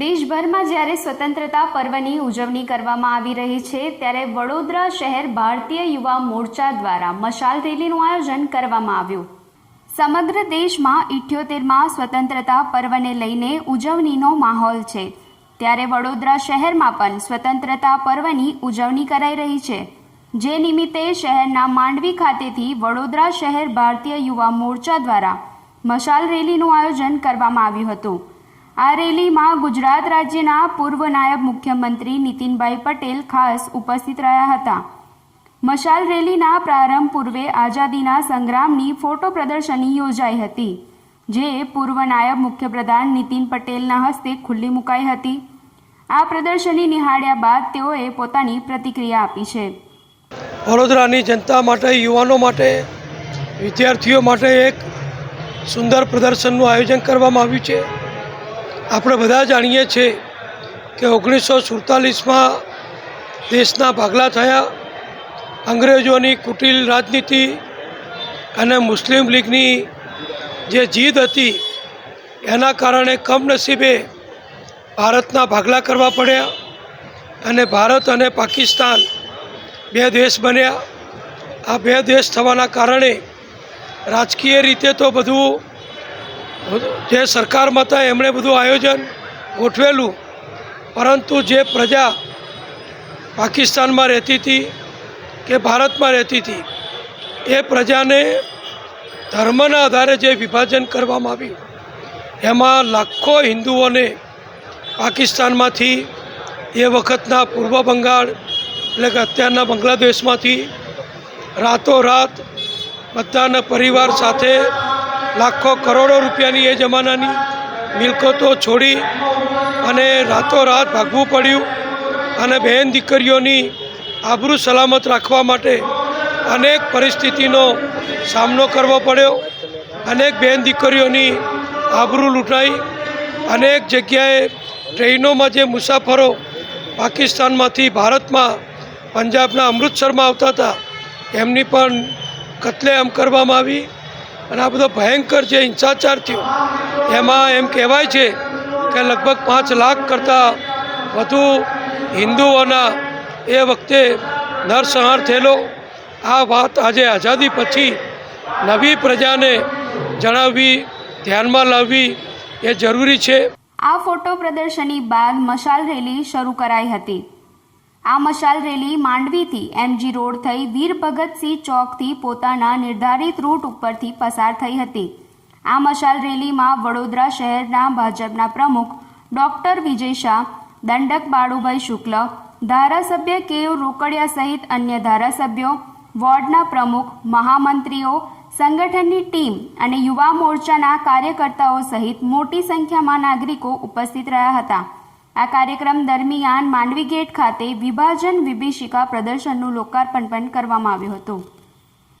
દેશભરમાં જ્યારે સ્વતંત્રતા પર્વની ઉજવણી કરવામાં આવી રહી છે, ત્યારે વડોદરા શહેર ભારતીય યુવા મોરચા દ્વારા મશાલ રેલીનું આયોજન કરવામાં આવ્યું. સમગ્ર દેશમાં ઇઠ્યોતેરમાં સ્વતંત્રતા પર્વને લઈને ઉજવણીનો માહોલ છે. ત્યારે વડોદરા શહેરમાં પણ સ્વતંત્રતા પર્વની ઉજવણી કરાઈ રહી છે. જે નિમિત્તે શહેરના માંડવી ખાતેથી વડોદરા શહેર ભારતીય યુવા મોરચા દ્વારા મશાલ રેલીનું આયોજન કરવામાં આવ્યું હતું. આ રેલીમાં ગુજરાત રાજ્યના પૂર્વ નાયબ મુખ્યમંત્રી નીતિનભાઈ પટેલ ખાસ ઉપસ્થિત રહ્યા હતા. મશાલ રેલીના પ્રારંભ પૂર્વે આઝાદીના સંગ્રામની ફોટો પ્રદર્શની યોજાઈ હતી, જે પૂર્વ નાયબ મુખ્યપ્રધાન નીતિન પટેલના હસ્તે ખુલ્લી મુકાઈ હતી. આ પ્રદર્શની નિહાળ્યા બાદ તેઓએ પોતાની પ્રતિક્રિયા આપી છે. વડોદરાની જનતા માટે, યુવાનો માટે, વિદ્યાર્થીઓ માટે એક સુંદર પ્રદર્શનનું આયોજન કરવામાં આવ્યું છે. આપણે બધા જાણીએ છીએ કે ઓગણીસો સુડતાલીસમાં દેશના ભાગલા થયા. અંગ્રેજોની કુટિલ રાજનીતિ અને મુસ્લિમ લીગની જે જીદ હતી, એના કારણે કમનસીબે ભારતના ભાગલા કરવા પડ્યા અને ભારત અને પાકિસ્તાન બે દેશ બન્યા. આ બે દેશ થવાના કારણે રાજકીય રીતે તો બધું જે સરકારમાં હતા, એમણે બધું આયોજન ગોઠવેલું. પરંતુ જે પ્રજા પાકિસ્તાનમાં રહેતી હતી કે ભારતમાં રહેતી હતી, એ પ્રજાને ધર્મના આધારે જે વિભાજન કરવામાં આવ્યું, એમાં લાખો હિન્દુઓને પાકિસ્તાનમાંથી એ વખતના પૂર્વ બંગાળ, એટલે કે અત્યારના બાંગ્લાદેશમાંથી રાતોરાત બધાના પરિવાર સાથે લાખો કરોડો રૂપિયાની એ જમાનાની મિલકતો છોડી અને રાતોરાત ભાગવું પડ્યું અને બહેન દીકરીઓની આબરૂ સલામત રાખવા માટે અનેક પરિસ્થિતિનો સામનો કરવો પડ્યો. અનેક બહેન દીકરીઓની આબરૂ લૂંટાઈ. અનેક જગ્યાએ ટ્રેનોમાં જે મુસાફરો પાકિસ્તાનમાંથી ભારતમાં, પંજાબના અમૃતસરમાં આવતા હતા, એમની પણ કતલેઆમ કરવામાં આવી. અને આ બધો ભયંકર જે હિંસાચાર થયો. એમાં એમ કહેવાય છે કે લગભગ પાંચ લાખ કરતાં વધુ હિન્દુઓના એ વખતે નરસંહાર થયેલો. આ વાત આજે આઝાદી પછી નવી પ્રજાને જણાવવી, ધ્યાનમાં લાવવી એ જરૂરી છે. આ ફોટો પ્રદર્શની બાદ મશાલ રેલી શરૂ કરાઈ હતી. આ મશાલ રેલી માંડવીથી એમજી રોડ થઈ વીર ભગતસિંહ ચોકથી પોતાના નિર્ધારિત રૂટ ઉપરથી પસાર થઈ હતી. આ મશાલ રેલીમાં વડોદરા શહેરના ભાજપના પ્રમુખ ડોક્ટર વિજય શાહ, દંડક બાળુભાઈ શુક્લ, ધારાસભ્ય કેવ રોકડિયા સહિત અન્ય ધારાસભ્યો, વોર્ડના પ્રમુખ, મહામંત્રીઓ, સંગઠનની ટીમ અને યુવા મોરચાના કાર્યકર્તાઓ સહિત મોટી સંખ્યામાં નાગરિકો ઉપસ્થિત રહ્યા હતા. આ કાર્યક્રમ દરમિયાન માંડવી ગેટ ખાતે વિભાજન વિભીષિકા પ્રદર્શનનું લોકાર્પણ પણ કરવામાં આવ્યું હતું.